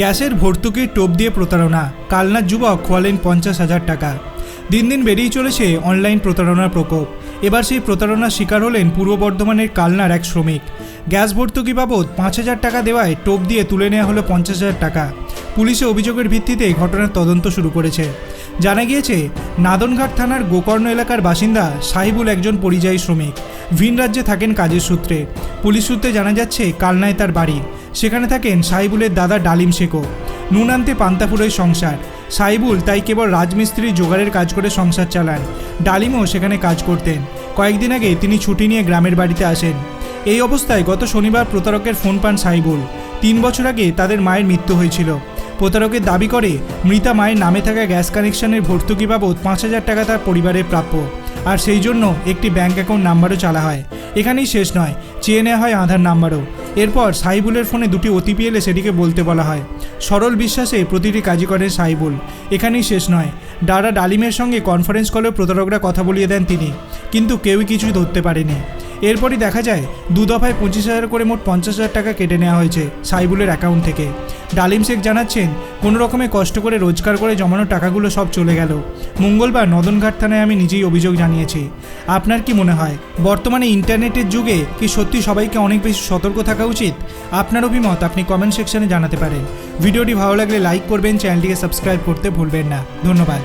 গ্যাসের ভর্তুকির টোপ দিয়ে প্রতারণা। কালনার যুবক খোয়ালেন পঞ্চাশ হাজার টাকা। দিন দিন বেড়েই চলেছে অনলাইন প্রতারণার প্রকোপ। এবার সেই প্রতারণার শিকার হলেন পূর্ব বর্ধমানের কালনার এক শ্রমিক। গ্যাস ভর্তুকি বাবদ পাঁচ হাজার টাকা দেওয়ায় টোপ দিয়ে তুলে নেওয়া হলো পঞ্চাশ হাজার টাকা। পুলিশে অভিযোগের ভিত্তিতে ঘটনার তদন্ত শুরু করেছে। জানা গিয়েছে, নাদনঘাট থানার গোকর্ণ এলাকার বাসিন্দা সাহিবুল একজন পরিযায়ী শ্রমিক। ভিন রাজ্যে থাকেন কাজের সূত্রে। পুলিশ সূত্রে জানা যাচ্ছে, কালনায় তার বাড়ি। সেখানে থাকেন সাইবুলের দাদা ডালিম শেখো নুন আনতে পান্তাপুরের সংসার। সাইবুল তাই কেবল রাজমিস্ত্রি জোগাড়ের কাজ করে সংসার চালান। ডালিমও সেখানে কাজ করতেন। কয়েকদিন আগে তিনি ছুটি নিয়ে গ্রামের বাড়িতে আসেন। এই অবস্থায় গত শনিবার প্রতারকের ফোন পান সাইবুল। তিন বছর আগে তাদের মায়ের মৃত্যু হয়েছিল। প্রতারকের দাবি করে, মৃতা মায়ের নামে থাকা গ্যাস কানেকশনের ভর্তুকি বাবদ পাঁচ হাজার টাকা তার পরিবারের প্রাপ্য। আর সেই জন্য একটি ব্যাঙ্ক অ্যাকাউন্ট নাম্বারও চালা হয়। এখানেই শেষ নয়। চেয়ে নেওয়া হয় আধার নাম্বারও। এরপর সাইবুলের ফোনে দুটি ওটিপি এলে সেটিকে বলতে বলা হয়। সরল বিশ্বাসে প্রতিটি কাজই করেন সাইবুল। এখানেই শেষ নয়। ডারা ডালিমের সঙ্গে কনফারেন্স কলেও প্রতারকরা কথা বলিয়ে দেন তিনি। কিন্তু কেউই কিছুই ধরতে পারেনি। এরপরই দেখা যায়, দু দফায় পঁচিশ হাজার করে মোট পঞ্চাশ হাজার টাকা কেটে নেওয়া হয়েছে সাইবুলের অ্যাকাউন্ট থেকে। ডালিম শেখ জানাচ্ছেন, কোনো রকমে কষ্ট করে রোজগার করে জমানো টাকাগুলো সব চলে গেল। মঙ্গলবার নদনঘাট থানায় আমি নিজেই অভিযোগ জানিয়েছি। আপনার কি মনে হয়, বর্তমানে ইন্টারনেটের যুগে কি সত্যি সবাইকে অনেক বেশি সতর্ক থাকা উচিত? আপনার অভিমত আপনি কমেন্ট সেকশনে জানাতে পারেন। ভিডিওটি ভালো লাগলে লাইক করবেন, চ্যানেলটিকে সাবস্ক্রাইব করতে ভুলবেন না। ধন্যবাদ।